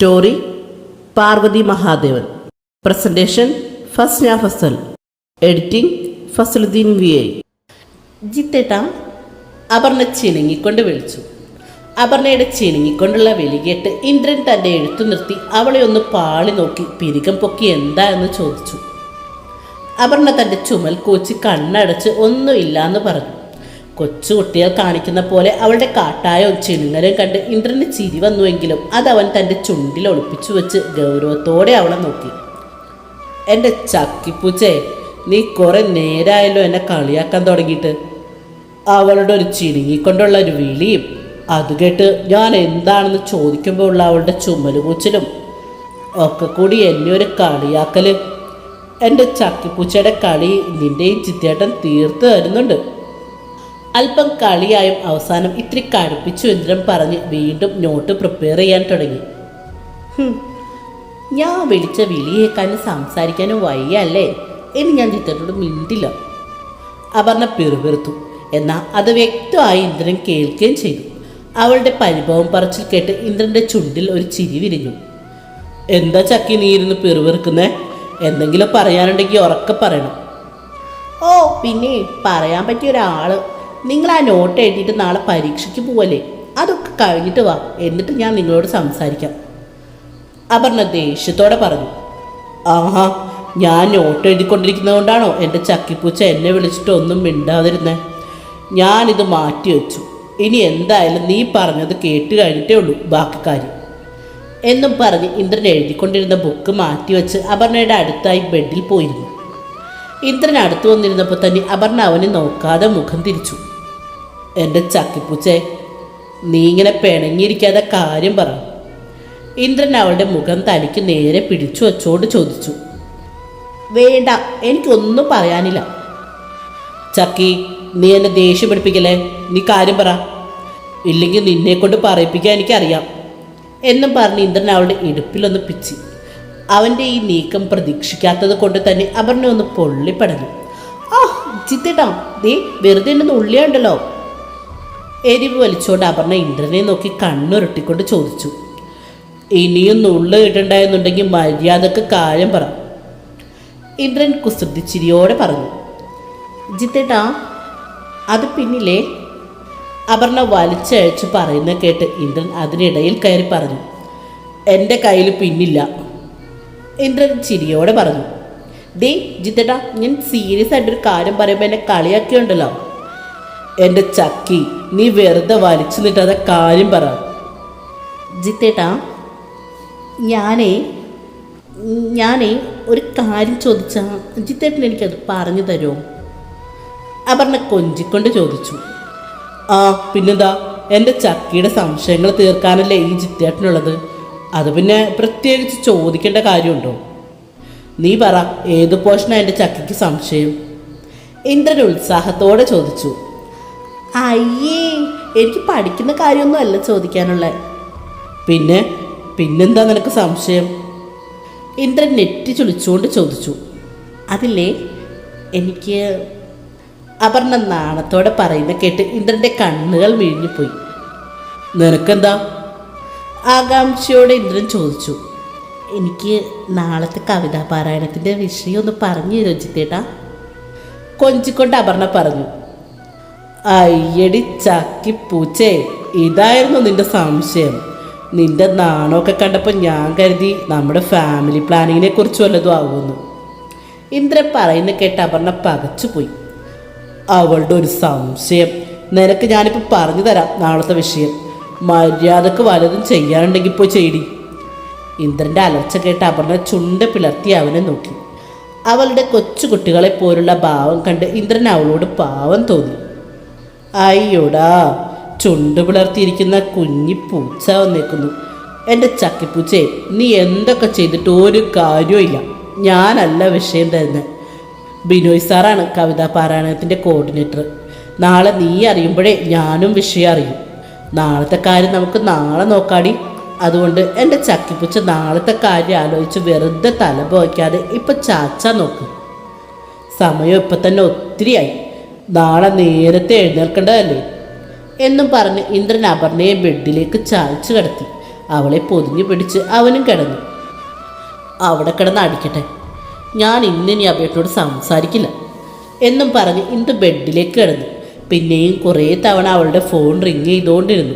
Story Parvathy Mahadevan. Presentation Fasna Fasal. Editing Fasaluddeen V I. ജിത്തേട്ട Aparna ചിണുങ്ങിക്കൊണ്ട് വിളിച്ചു. അപർണയുടെ ചിണുങ്ങിക്കൊണ്ടുള്ള വിളി കേട്ട് ഇന്ദ്രൻ തന്റെ എഴുത്തു നിർത്തി അവളെ ഒന്ന് പാളി നോക്കി പിരികം പൊക്കി എന്താ എന്ന് ചോദിച്ചു. അപർണ തന്റെ ചുമൽ കൂച്ചി കണ്ണടച്ച് ഒന്നുമില്ലാന്ന് പറഞ്ഞു. കൊച്ചുകുട്ടികൾ കാണിക്കുന്ന പോലെ അവളുടെ കാട്ടായോ ചിണുങ്ങലും കണ്ട് ഇന്ദ്രന് ചിരി വന്നുവെങ്കിലും അത് അവൻ തന്റെ ചുണ്ടിൽ ഒളിപ്പിച്ചു വെച്ച് ഗൗരവത്തോടെ അവളെ നോക്കി. എന്റെ ചക്കിപ്പൂച്ചേ നീ കുറെ നേരായല്ലോ എന്നെ കളിയാക്കാൻ തുടങ്ങിയിട്ട്. അവളുടെ ഒരു ചിരിങ്ങിക്കൊണ്ടുള്ള ഒരു വിളിയും അത് കേട്ട് ഞാൻ എന്താണെന്ന് ചോദിക്കുമ്പോൾ ഉള്ള അവളുടെ ചുമലുകൂച്ചിലും ഒക്കെ കൂടി എന്നെ ഒരു കളിയാക്കൽ. എന്റെ ചക്കിപ്പൂച്ചയുടെ കളി നിന്റെയും ചിത്തേട്ടൻ തീർത്ത് തരുന്നുണ്ട്. അല്പം കളിയായും അവസാനം ഇത്തിരി കടുപ്പിച്ചു ഇന്ദ്രൻ പറഞ്ഞ് വീണ്ടും നോട്ട് പ്രിപ്പയർ ചെയ്യാൻ തുടങ്ങി. ഞാൻ വിളിച്ച വിളിയേക്കാനും സംസാരിക്കാനും വയ്യല്ലേ ഇനി ഞാൻ ചിത്രത്തോട് മിണ്ടില്ല. അപർണ പിറുപിറുത്തു. എന്നാൽ അത് വ്യക്തമായി ഇന്ദ്രൻ കേൾക്കുകയും ചെയ്തു. അവളുടെ പരിഭവം പറച്ചിൽ കേട്ട് ഇന്ദ്രന്റെ ചുണ്ടിൽ ഒരു ചിരി വിരിഞ്ഞു. എന്താ ചക്കി നീ ഇരുന്ന് പിറുപിറുക്കുന്നേ? എന്തെങ്കിലും പറയാനുണ്ടെങ്കിൽ ഉറക്കെ പറയണം. ഓ പിന്നെ പറയാൻ പറ്റിയ ഒരാൾ നിങ്ങൾ ആ നോട്ട് എഴുതിയിട്ട് നാളെ പരീക്ഷയ്ക്ക് പോവല്ലേ? അതൊക്കെ കഴിഞ്ഞിട്ട് വാ. എന്നിട്ട് ഞാൻ നിങ്ങളോട് സംസാരിക്കാം. അപർണ ദേഷ്യത്തോടെ പറഞ്ഞു. ആഹാ ഞാൻ നോട്ട് എഴുതിക്കൊണ്ടിരിക്കുന്നതുകൊണ്ടാണോ എന്റെ ചക്കിപ്പൂച്ച എന്നെ വിളിച്ചിട്ട് ഒന്നും മിണ്ടാതിരുന്നേ? ഞാനിത് മാറ്റി വെച്ചു ഇനി എന്തായാലും നീ പറഞ്ഞത് കേട്ട് കഴിഞ്ഞിട്ടേ ഉള്ളൂ ബാക്കി കാര്യം. എന്നും പറഞ്ഞ് ഇന്ദ്രൻ എഴുതിക്കൊണ്ടിരുന്ന ബുക്ക് മാറ്റിവെച്ച് അപർണയുടെ അടുത്തായി ബെഡിൽ പോയിരുന്നു. ഇന്ദ്രൻ അടുത്തു വന്നിരുന്നപ്പോൾ തന്നെ അപർണ അവനെ നോക്കാതെ മുഖം തിരിച്ചു. എന്റെ ചക്കിപ്പൂച്ചേ നീ ഇങ്ങനെ പിണങ്ങിയിരിക്കാതെ കാര്യം പറ. ഇന്ദ്രൻ അവളുടെ മുഖം തനിക്ക് നേരെ പിടിച്ചു വച്ചോട് ചോദിച്ചു. വേണ്ട എനിക്കൊന്നും പറയാനില്ല. ചക്കി നീ എന്നെ ദേഷ്യം പിടിപ്പിക്കല്ലേ? നീ കാര്യം പറ. ഇല്ലെങ്കിൽ നിന്നെ കൊണ്ട് പറയിപ്പിക്കാൻ എനിക്കറിയാം. എന്നും പറഞ്ഞ് ഇന്ദ്രൻ അവളുടെ ഇടുപ്പിലൊന്ന് പിച്ചി. അവന്റെ ഈ നീക്കം പ്രതീക്ഷിക്കാത്തത് കൊണ്ട് തന്നെ അപർണ ഒന്ന് പൊള്ളിപ്പടഞ്ഞു. ആ ചിത്തേട്ടാ. നീ വെറുതെ എന്നെ ഉള്ളിയുണ്ടല്ലോ. എരിവ് വലിച്ചുകൊണ്ട് അപർണ ഇന്ദ്രനെ നോക്കി കണ്ണുരുട്ടിക്കൊണ്ട് ചോദിച്ചു. ഇനിയും നുള്ളു കിട്ടണ്ടായെന്നുണ്ടെങ്കിൽ മര്യാദയ്ക്ക് കാര്യം പറ. ഇന്ദ്രൻ കുസൃതി ചിരിയോടെ പറഞ്ഞു. ജിത്തേട്ടാ അത് പിന്നിലെ അപർണ വലിച്ചയച്ച് പറയുന്ന കേട്ട് ഇന്ദ്രൻ അതിനിടയിൽ കയറി പറഞ്ഞു. എന്റെ കയ്യിൽ പിന്നില്ല. ഇന്ദ്രൻ ചിരിയോടെ പറഞ്ഞു. ദേ ജിത്തേട്ടാ ഞാൻ സീരിയസ് ആയിട്ടൊരു കാര്യം പറയുമ്പോൾ എന്നെ കളിയാക്കിയുണ്ടല്ലോ. എന്റെ ചക്കി നീ വെറുതെ വലിച്ചു നിട്ടാതെ കാര്യം പറ. ജിത്തേട്ടാ ഞാനേ ഞാനേ ഒരു കാര്യം ചോദിച്ചാൽ ജിത്തേട്ടൻ എനിക്കത് പറഞ്ഞു തരുമോ? അപർണ കൊഞ്ചിക്കൊണ്ട് ചോദിച്ചു. ആ പിന്നെന്താ? എന്റെ ചക്കിയുടെ സംശയങ്ങൾ തീർക്കാനല്ലേ ഈ ജിത്തേട്ടനുള്ളത്? അത് പിന്നെ പ്രത്യേകിച്ച് ചോദിക്കേണ്ട കാര്യമുണ്ടോ? നീ പറ ഏത് പോഷനാണ് എന്റെ ചക്കിക്ക് സംശയം? ഇന്ദ്രൻ ഉത്സാഹത്തോടെ ചോദിച്ചു. അയ്യേ എനിക്ക് പഠിക്കുന്ന കാര്യമൊന്നും അല്ല ചോദിക്കാനുള്ളത്. പിന്നെ പിന്നെന്താ നിനക്ക് സംശയം? ഇന്ദ്രൻ നെറ്റി ചുളിച്ചുകൊണ്ട് ചോദിച്ചു. അതില്ലേ എനിക്ക് അപർണ നാണത്തോടെ പറയുന്ന കേട്ട് ഇന്ദ്രന്റെ കണ്ണുകൾ മിഴിഞ്ഞുപോയി നിനക്കെന്താ? ആകാംക്ഷയോടെ ഇന്ദ്രൻ ചോദിച്ചു. എനിക്ക് നാളത്തെ കവിതാ പാരായണത്തിന്റെ വിഷയം ഒന്ന് പറഞ്ഞു തരുമോ ജിത്തേട്ടാ? കൊഞ്ചിക്കൊണ്ട് അപർണ പറഞ്ഞു. അയ്യടി ചക്കി പൂച്ചേ ഇതായിരുന്നു നിന്റെ സംശയം. നിന്റെ നാണമൊക്കെ കണ്ടപ്പോൾ ഞാൻ കരുതി നമ്മുടെ ഫാമിലി പ്ലാനിങ്ങിനെ കുറിച്ച് വല്ലതും ആവുമെന്ന്. ഇന്ദ്രൻ പറയുന്ന കേട്ട് അപർണ പകച്ചുപോയി. അവളുടെ ഒരു സംശയം. നിനക്ക് ഞാനിപ്പോൾ പറഞ്ഞു തരാം നാളത്തെ വിഷയം. മര്യാദയ്ക്ക് വലതും ചെയ്യാനുണ്ടെങ്കിൽ പോയി ചെയ്ടി. ഇന്ദ്രന്റെ അലർച്ച കേട്ട് അപർണ ചുണ്ട് പിളർത്തി അവനെ നോക്കി. അവളുടെ കൊച്ചു കുട്ടികളെ പോലുള്ള ഭാവം കണ്ട് ഇന്ദ്രൻ അവളോട് പാവം തോന്നി. അയ്യോടാ ചുണ്ട് പിളർത്തിയിരിക്കുന്ന കുഞ്ഞി പൂച്ച വന്നേക്കുന്നു. എന്റെ ചക്കിപ്പൂച്ചേ നീ എന്തൊക്കെ ചെയ്തിട്ട് ഒരു കാര്യവും ഞാനല്ല വിഷയം തരുന്നത്. ബിനോയ് സാറാണ് കവിതാ പാരായണത്തിന്റെ കോർഡിനേറ്റർ നാളെ നീ അറിയുമ്പോഴേ ഞാനും വിഷയം അറിയും. നാളത്തെ കാര്യം നമുക്ക് നാളെ നോക്കാടി. അതുകൊണ്ട് എന്റെ ചക്കിപ്പൂച്ച നാളത്തെ കാര്യം ആലോചിച്ച് വെറുതെ തലപോയ്ക്കാതെ ഇപ്പം ചാച്ച നോക്കും. സമയം ഇപ്പം തന്നെ ഒത്തിരിയായി. നാളെ നേരത്തെ എഴുന്നേൽക്കേണ്ടതല്ലേ? എന്നും പറഞ്ഞ് ഇന്ദ്രൻ അപർണയെ ബെഡിലേക്ക് ചായച്ചു കിടത്തി. അവളെ പൊതിഞ്ഞു പിടിച്ച് അവനും കിടന്നു. അവിടെ കിടന്ന് അടിക്കട്ടെ. ഞാൻ ഇന്നിനി അബേട്ടോട് സംസാരിക്കില്ല. എന്നും പറഞ്ഞ് ഇന്ദ്ര ബെഡിലേക്ക് കിടന്നു. പിന്നെയും കുറേ തവണ അവളുടെ ഫോൺ റിങ് ചെയ്തുകൊണ്ടിരുന്നു.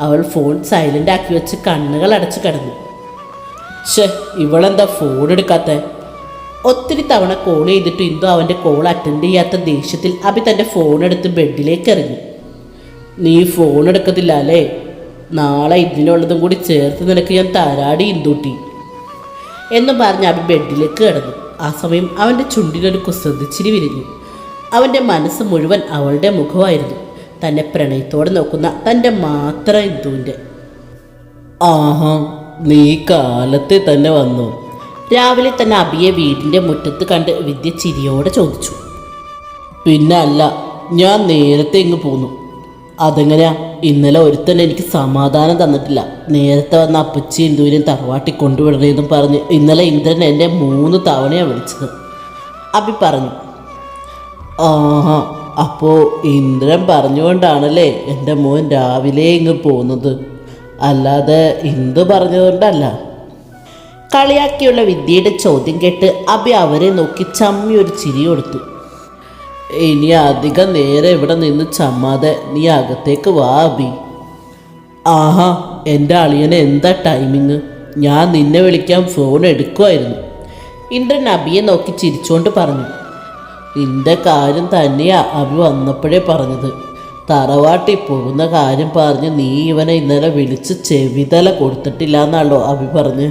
അവൾ ഫോൺ സൈലന്റ് ആക്കി വെച്ച് കണ്ണുകൾ അടച്ച് കിടന്നു. ഷേ ഇവളെന്താ ഫോൺ എടുക്കാത്ത? ഒത്തിരി തവണ കോൾ ചെയ്തിട്ട് ഇന്ദു അവന്റെ കോൾ അറ്റൻഡ് ചെയ്യാത്ത ദേഷ്യത്തിൽ അഭി തന്റെ ഫോൺ എടുത്ത് ബെഡിലേക്ക് എറിഞ്ഞു. നീ ഫോൺ എടുക്കത്തില്ല അല്ലേ? നാളെ ഇതിനുള്ളതും കൂടി ചേർത്ത് നിനക്ക് ഞാൻ താരാടി ഇന്ദുട്ടി. എന്ന് പറഞ്ഞ് അഭി ബെഡിലേക്ക് കിടന്നു. ആ സമയം അവന്റെ ചുണ്ടിനൊരു കുസൃതിച്ചിരി വിരിഞ്ഞു. അവന്റെ മനസ്സ് മുഴുവൻ അവളുടെ മുഖമായിരുന്നു. തന്നെ പ്രണയത്തോടെ നോക്കുന്ന തന്റെ മാത്രം ഇന്ദുവിന്റെ ആഹാ നീ കാലത്തെ തന്നെ വന്നു. രാവിലെ തന്നെ അബിയെ വീടിന്റെ മുറ്റത്ത് കണ്ട് വിദ്യ ചിരിയോടെ ചോദിച്ചു. പിന്നെ അല്ല ഞാൻ നേരത്തെ ഇങ്ങ് പോന്നു. അതെങ്ങനെയാ? ഇന്നലെ ഒരുത്തൻ എനിക്ക് സമാധാനം തന്നിട്ടില്ല. നേരത്തെ വന്ന അപ്പച്ചി ഇന്ദുവിനും തറവാട്ടി കൊണ്ടുവിടണേന്നും പറഞ്ഞ് ഇന്നലെ ഇന്ദ്രൻ എന്നെ മൂന്ന് തവണയാണ് വിളിച്ചത്. അബി പറഞ്ഞു ആഹാ അപ്പോൾ ഇന്ദ്രൻ പറഞ്ഞുകൊണ്ടാണല്ലേ എന്റെ മോൻ രാവിലെ ഇങ്ങ് പോകുന്നത് അല്ലാതെ ഇന്ദു പറഞ്ഞതുകൊണ്ടല്ല കളിയാക്കിയുള്ള വിദ്യയുടെ ചോദ്യം കേട്ട് അബി അവരെ നോക്കി ചമ്മി ഒരു ചിരി കൊടുത്തു. ഇനി അധികം നേരെ ഇവിടെ നിന്ന് ചമ്മാതെ നീ അകത്തേക്ക് വാ അബി ആഹാ എന്റെ അളിയന് എന്താ ടൈമിങ് ഞാൻ നിന്നെ വിളിക്കാൻ ഫോൺ എടുക്കുമായിരുന്നു ഇന്ദ്രൻ അബിയെ നോക്കി ചിരിച്ചുകൊണ്ട് പറഞ്ഞു. നിന്റെ കാര്യം തന്നെയാ അബി വന്നപ്പോഴേ പറഞ്ഞത്. തറവാട്ടിൽ പോകുന്ന കാര്യം പറഞ്ഞ് നീ ഇവനെ ഇന്നലെ വിളിച്ച് ചെവിതല കൊടുത്തിട്ടില്ല എന്നാണല്ലോ അബി പറഞ്ഞ്.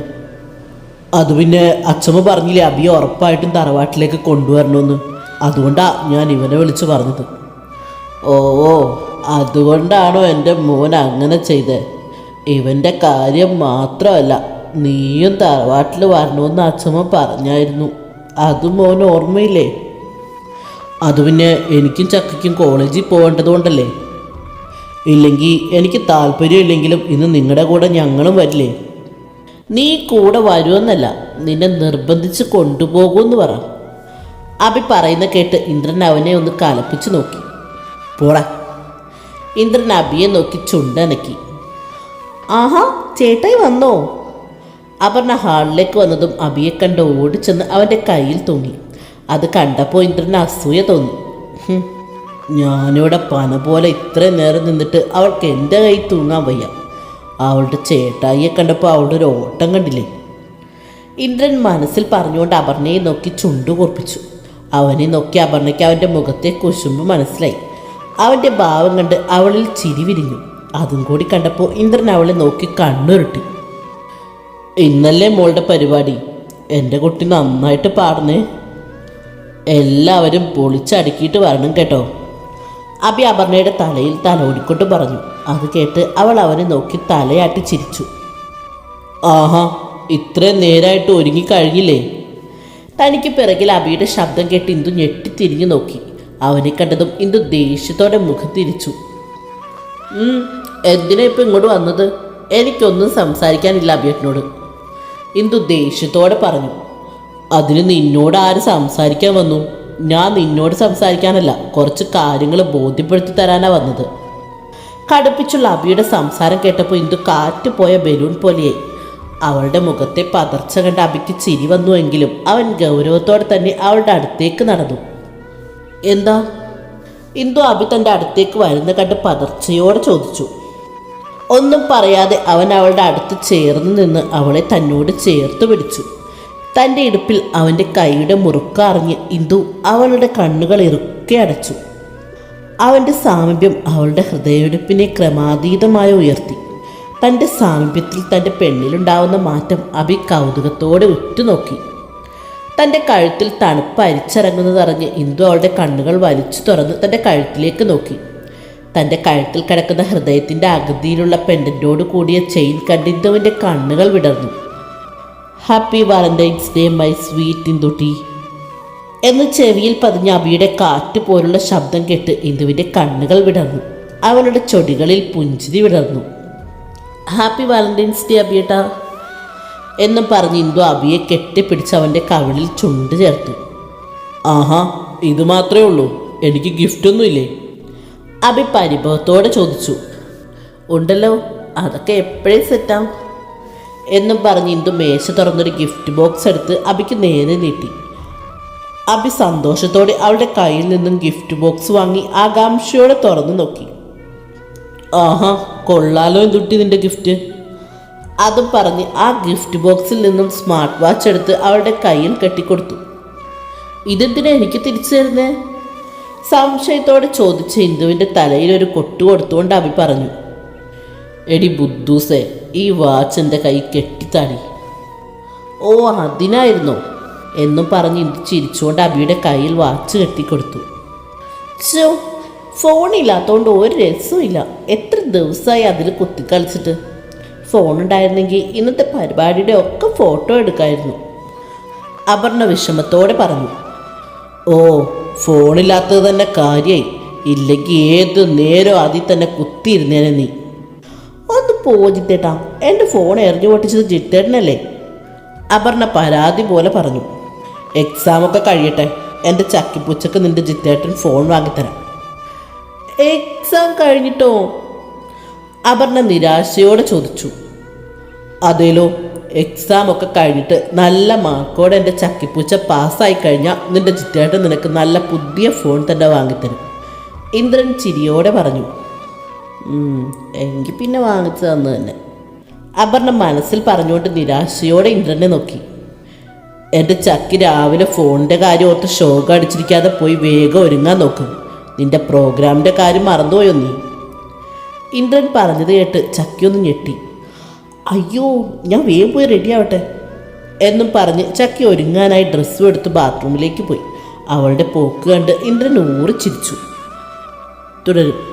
അത് പിന്നെ അച്ഛമ്മ പറഞ്ഞില്ലേ അബിയെ ഉറപ്പായിട്ടും തറവാട്ടിലേക്ക് കൊണ്ടുവരണമെന്ന്. അതുകൊണ്ടാ ഞാൻ ഇവനെ വിളിച്ച് പറഞ്ഞത്. ഓ ഓ അതുകൊണ്ടാണോ എന്റെ മോൻ അങ്ങനെ ചെയ്തത് ഇവന്റെ കാര്യം മാത്രമല്ല നീയും തറവാട്ടിൽ വരണമെന്ന് അച്ഛമ്മ പറഞ്ഞായിരുന്നു. അത് മോൻ ഓർമ്മയില്ലേ? അത് പിന്നെ എനിക്കും ചക്കയ്ക്കും കോളേജിൽ പോകേണ്ടതുകൊണ്ടല്ലേ? ഇല്ലെങ്കിൽ എനിക്ക് താല്പര്യമില്ലെങ്കിലും ഇന്ന് നിങ്ങളുടെ കൂടെ ഞങ്ങളും വരില്ലേ? നീ കൂടെ വരുമെന്നല്ല നിന്നെ നിർബന്ധിച്ച് കൊണ്ടുപോകുമെന്ന് പറ. അഭി പറയുന്ന കേട്ട് ഇന്ദ്രൻ അവനെ ഒന്ന് കലപ്പിച്ചു നോക്കി. പോടാ. ഇന്ദ്രൻ അബിയെ നോക്കി ചുണ്ടനക്കി. ആഹാ ചേട്ടായി വന്നോ? അപർണ ഹാളിലേക്ക് വന്നതും അബിയെ കണ്ട് ഓടിച്ചെന്ന് അവന്റെ കയ്യിൽ തൂങ്ങി അത് കണ്ടപ്പോൾ ഇന്ദ്രന് അസൂയ തോന്നി. ഞാനിവിടെ പന പോലെ ഇത്രയും നേരം നിന്നിട്ട് അവൾക്ക് എന്റെ കൈ തൂങ്ങാൻ വയ്യ. അവളുടെ ചേട്ടായിയെ കണ്ടപ്പോൾ അവളുടെ ഒരു ഓട്ടം കണ്ടില്ലേ? ഇന്ദ്രൻ മനസ്സിൽ പറഞ്ഞുകൊണ്ട് അപർണയെ നോക്കി ചുണ്ടു കുറിപ്പിച്ചു അവനെ നോക്കി അപർണയ്ക്ക് അവന്റെ മുഖത്തെ കുശുമ്പ് മനസ്സിലായി. അവന്റെ ഭാവം കണ്ട് അവളിൽ ചിരി വിരിഞ്ഞു. അതും കൂടി കണ്ടപ്പോൾ ഇന്ദ്രൻ അവളെ നോക്കി കണ്ണുരുട്ടി. ഇന്നല്ലേ മോളുടെ പരിപാടി? എന്റെ കുട്ടി നന്നായിട്ട് പാടുന്നേ. എല്ലാവരും പൊളിച്ചടുക്കിയിട്ട് വരണം കേട്ടോ. അബി അപർണയുടെ തലയിൽ തലോടിക്കൊണ്ട് പറഞ്ഞു. അത് കേട്ട് അവൾ അവനെ നോക്കി തലയാട്ടി ചിരിച്ചു. ആഹാ ഇത്രയും നേരായിട്ട് ഒരുങ്ങി കഴിഞ്ഞില്ലേ? തനിക്ക് പിറകിൽ അബിയുടെ ശബ്ദം കേട്ട് ഇന്ദു ഞെട്ടിത്തിരിഞ്ഞു നോക്കി. അവനെ കണ്ടതും ഇന്ദു ദേഷ്യത്തോടെ മുഖം തിരിച്ചു. "ഉം, എന്തിനാ ഇപ്പം ഇങ്ങോട്ട് വന്നത്? എനിക്കൊന്നും സംസാരിക്കാനില്ല അബിയേട്ടനോട്. ഇന്ദു ദേഷ്യത്തോടെ പറഞ്ഞു. അതിന് നിന്നോട് ആര് സംസാരിക്കാൻ വന്നു? ഞാൻ നിന്നോട് സംസാരിക്കാനല്ല കുറച്ച് കാര്യങ്ങൾ ബോധ്യപ്പെടുത്തി തരാനാണ് വന്നത്. കടുപ്പിച്ചുള്ള അബിയുടെ സംസാരം കേട്ടപ്പോൾ ഇന്ദു കാറ്റ് പോയ ബലൂൺ പോലെയായി. അവളുടെ മുഖത്തെ പതർച്ച കണ്ട് അബിക്ക് ചിരി വന്നുവെങ്കിലും അവൻ ഗൗരവത്തോടെ തന്നെ അവളുടെ അടുത്തേക്ക് നടന്നു. എന്താ? ഇന്ദു അബി തന്റെ അടുത്തേക്ക് വരുന്ന കണ്ട് പതർച്ചയോടെ ചോദിച്ചു. ഒന്നും പറയാതെ അവൻ അവളുടെ അടുത്ത് ചേർന്ന് നിന്ന് അവളെ തന്നോട് ചേർത്ത് പിടിച്ചു. തന്റെ ഇടുപ്പിൽ അവന്റെ കൈയുടെ മുറുക്കറിഞ്ഞ് ഇന്ദു അവളുടെ കണ്ണുകൾ ഇറുക്കെ അടച്ചു. അവന്റെ സാമീപ്യം അവളുടെ ഹൃദയമിടിപ്പിനെ ക്രമാതീതമായി ഉയർത്തി. തന്റെ സാമീപ്യത്തിൽ തന്റെ പെണ്ണിലുണ്ടാവുന്ന മാറ്റം അഭി കൗതുകത്തോടെ ഉറ്റുനോക്കി. തന്റെ കഴുത്തിൽ തണുപ്പ് അരിച്ചിറങ്ങുന്നതറിഞ്ഞ് ഇന്ദു അവളുടെ കണ്ണുകൾ വലിച്ചു തുറന്ന് തന്റെ കഴുത്തിലേക്ക് നോക്കി. തന്റെ കഴുത്തിൽ കിടക്കുന്ന ഹൃദയത്തിന്റെ അകൃതിയിലുള്ള പെൻഡന്റോട് കൂടിയ ചെയിൻ കണ്ട് ഇന്ദുവിന്റെ കണ്ണുകൾ വിടർന്നു. Happy Valentine's Day my sweet Indutty എന്ന് ചെവിയിൽ പതിഞ്ഞ അബിയുടെ കാറ്റ് പോലുള്ള ശബ്ദം കേട്ട് ഇന്ദുവിന്റെ കണ്ണുകൾ വിടർന്നു. അവളുടെ ചൊടികളിൽ പുഞ്ചിരി വിടർന്നു. ഹാപ്പി വാലന്റൈൻസ് ഡേ അബിയേട്ട. എന്നും പറഞ്ഞ് ഇന്ദു അബിയെ കെട്ടിപ്പിടിച്ച് അവന്റെ കവിളിൽ ചുണ്ട് ചേർത്തു. ആഹാ ഇത് മാത്രമേ ഉള്ളൂ. എനിക്ക് ഗിഫ്റ്റൊന്നുമില്ലേ അബി പരിഭവത്തോടെ ചോദിച്ചു. ഉണ്ടല്ലോ അതൊക്കെ എപ്പോഴേ സെറ്റാം എന്നും പറഞ്ഞ് ഇന്ദു മേശ തുറന്നൊരു ഗിഫ്റ്റ് ബോക്സ് എടുത്ത് അബിക്ക് നേരെ നീട്ടി. അബി സന്തോഷത്തോടെ അവളുടെ കയ്യിൽ നിന്നും ഗിഫ്റ്റ് ബോക്സ് വാങ്ങി ആകാംക്ഷയോടെ തുറന്നു നോക്കി. ആഹാ കൊള്ളാലോ എന്തുട്ടി നിന്റെ ഗിഫ്റ്റ് അതും പറഞ്ഞ് ആ ഗിഫ്റ്റ് ബോക്സിൽ നിന്നും സ്മാർട്ട് വാച്ച് എടുത്ത് അവളുടെ കയ്യിൽ കെട്ടിക്കൊടുത്തു. ഇതെന്തിനാ എനിക്ക് തിരിച്ചു തരുന്നേ? സംശയത്തോടെ ചോദിച്ച ഇന്ദുവിന്റെ തലയിൽ ഒരു കൊട്ടു കൊടുത്തുകൊണ്ട് അബി പറഞ്ഞു. എടി ബുദ്ധൂസെ ഈ വാച്ച് എന്റെ കൈ കെട്ടിത്താടി. ഓ അതിനായിരുന്നോ. എന്നും പറഞ്ഞ് ചിരിച്ചുകൊണ്ട് അബിയുടെ കയ്യിൽ വാച്ച് കെട്ടിക്കൊടുത്തു. ചോ ഫോണില്ലാത്തതുകൊണ്ട് ഒരു രസമില്ല എത്ര ദിവസമായി അതിൽ കുത്തിക്കളിച്ചിട്ട്. ഫോൺ ഉണ്ടായിരുന്നെങ്കിൽ ഇന്നത്തെ പരിപാടിയുടെ ഒക്കെ ഫോട്ടോ എടുക്കായിരുന്നു. അപർണ വിഷമത്തോടെ പറഞ്ഞു. ഓ ഫോണില്ലാത്തത് തന്നെ കാര്യമായി ഇല്ലെങ്കിൽ ഏത് നേരോ അതിൽ തന്നെ കുത്തിയിരുന്നേനെ നീ. ഒന്ന് പോ ജിത്തേട്ടാ എന്റെ ഫോൺ എറിഞ്ഞു പൊട്ടിച്ചത് ജിത്തേട്ടനല്ലേ? അപർണ പരാതി പോലെ പറഞ്ഞു. എക്സാമൊക്കെ കഴിയട്ടെ. എന്റെ ചക്കിപ്പുച്ചക്ക് നിന്റെ ജിത്തേട്ടൻ ഫോൺ വാങ്ങിത്തരാം. എക്സാം കഴിഞ്ഞിട്ടോ? അപർണ നിരാശയോടെ ചോദിച്ചു. അതേലോ എക്സാം ഒക്കെ കഴിഞ്ഞിട്ട് നല്ല മാർക്കോടെ എന്റെ ചക്കിപ്പൂച്ച പാസ്സായി കഴിഞ്ഞാൽ നിന്റെ ചിറ്റേട്ടൻ നിനക്ക് നല്ല പുതിയ ഫോൺ തന്നെ വാങ്ങിത്തരും. ഇന്ദ്രൻ ചിരിയോടെ പറഞ്ഞു. "ഉം, എങ്കിൽ പിന്നെ വാങ്ങിച്ചു തന്നു തന്നെ. അപർണ മനസ്സിൽ പറഞ്ഞുകൊണ്ട് നിരാശയോടെ ഇന്ദ്രനെ നോക്കി. എന്റെ ചക്കി രാവിലെ ഫോണിന്റെ കാര്യം ഓർത്ത് ഷോക്ക് അടിച്ചിരിക്കാതെ പോയി വേഗം ഒരുങ്ങാൻ നോക്കും. നിന്റെ പ്രോഗ്രാമിന്റെ കാര്യം മറന്നുപോയോ നീ? ഇന്ദ്രൻ പറഞ്ഞത് കേട്ട് ചക്കി ഒന്ന് ഞെട്ടി. അയ്യോ ഞാൻ വേഗം പോയി റെഡി ആവട്ടെ? എന്നും പറഞ്ഞ് ചക്കി ഒരുങ്ങാനായി ഡ്രസ്സും എടുത്ത് ബാത്റൂമിലേക്ക് പോയി. അവളുടെ പോക്ക് കണ്ട് ഇന്ദ്രൻ ഊറി ചിരിച്ചു തുടരും.